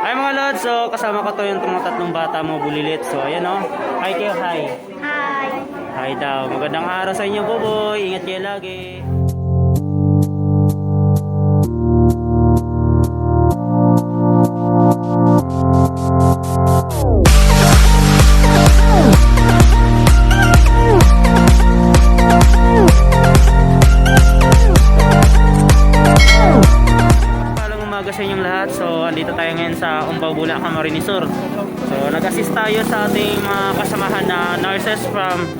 Ay mga lods, so kasama ko to yung mga tatlong bata mo bulilit. So ayan o. Hi kayo, hi. Hi! Hi daw. Magandang araw sa inyo, Boboy. Ingat kayo lagi. Andito tayo ngayon sa Umbaw, Bulacan, Marinisur. So, nag-assist tayo sa ating mga kasamahan na nurses from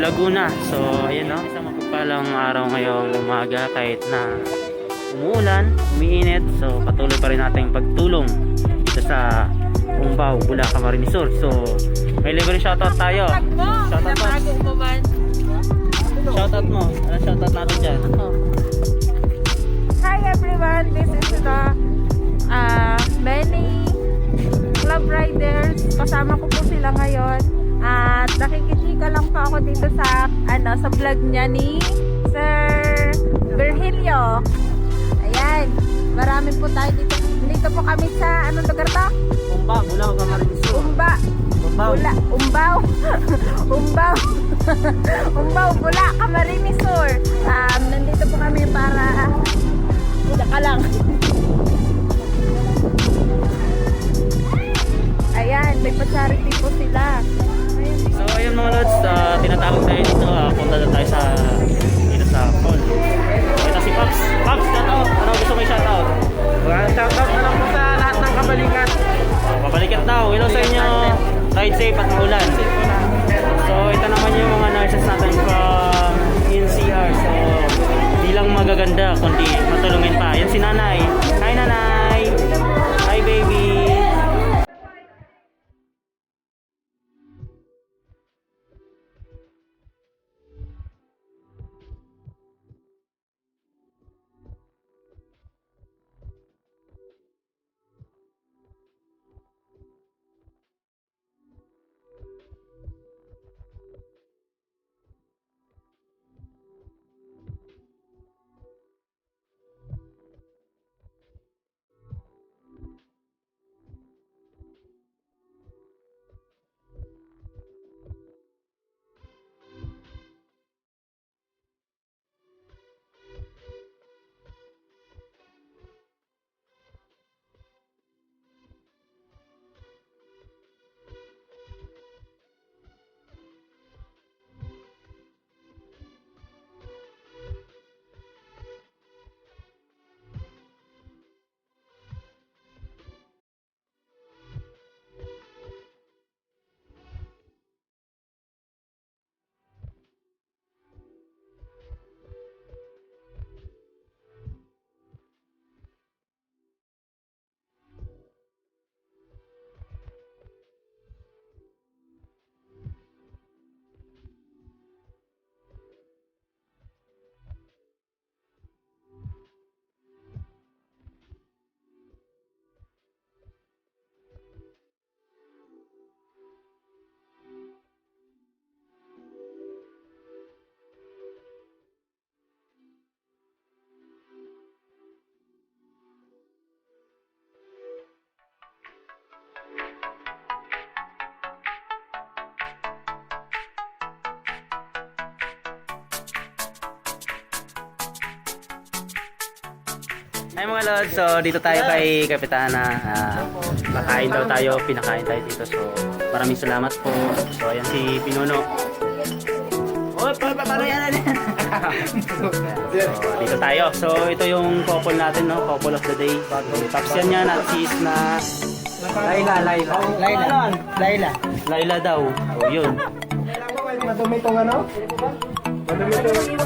Laguna. So, ayun no. Isang mapagpalang araw ngayong umaga kahit na umuulan, umiinit. So, patuloy pa rin natin pagtulong dito sa Umbaw, Bulacan, Marinisur. So, may libre shoutout tayo. Shoutout po. Shoutout mo. Ano shoutout natin dyan? Hi everyone, this is the uh, many club riders. Kasama ko po sila ngayon. At nakikichika lang po ako dito sa ano sa vlog niya ni Sir Virgilio. Ayan, marami po tayo dito. Dito po kami sa anong lugar to? Umbaw, Bulacan, Marinisur. Umba. Umbaw. Bula, umbaw. umbaw. umbaw, bula, Camarinesur. Um, nandito po kami para Wala ka lang. punta na tayo sa dito sa mall. Ito si Pops. Pops, shoutout. Ano gusto mo i-shoutout? Shoutout na lang po sa lahat ng kabalikat. Oh, pabalikat daw. Hello sa inyo. Ride safe at maulan. So ito naman yung mga nurses natin from NCR. So di lang magaganda, kundi matulungin pa. Yan si Nanay. Ay mga lods, so dito tayo kay Kapitana. Ah, makain daw tayo, pinakain tayo dito. So maraming salamat po. So ayan si Pinuno. Oh, pa yan? so, dito tayo. So ito yung couple natin, no? Couple of the day. Tapos yan yan at si is na Laila, Laila. Laila. Laila. Laila daw. Oh, yun. Madumi itong ano? Madumi itong...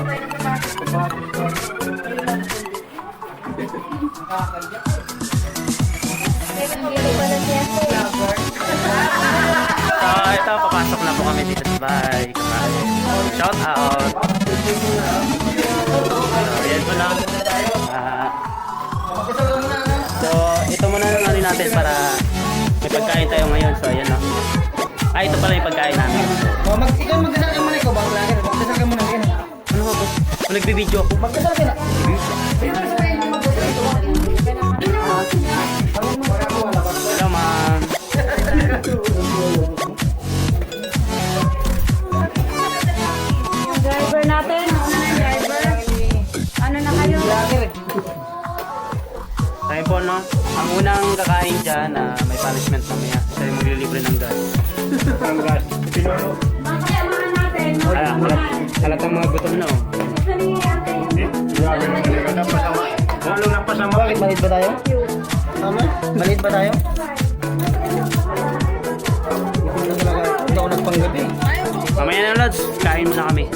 So ito, papasok na po kami dito sa bahay. Shout out. So, yan po lang. Ah, so, ito muna ang ano natin para may pagkain tayo ngayon. So, ayan no. Ah, ito pala yung pagkain namin. Oh, mag ikaw magdasal ka muna ikaw bago lagi. Magdasal ka muna. Ano ba? Kung nagbibideo ako. Magdasal ka na. Driver natin. Ano na driver? Ano na kayo? Tayo po, no? Ang unang kakain dyan na may punishment mamaya. Siya yung maglilibre ng gas. Ang gas. Pinuro. Bakit ang mga natin? Ala, alat, alat ang mga gutom na, oh. Grabe naman talaga. Bakit balit ba tayo? Tama? Balit ba tayo? Na nagpanggabi. Mamaya na, Lods. Kain muna kami.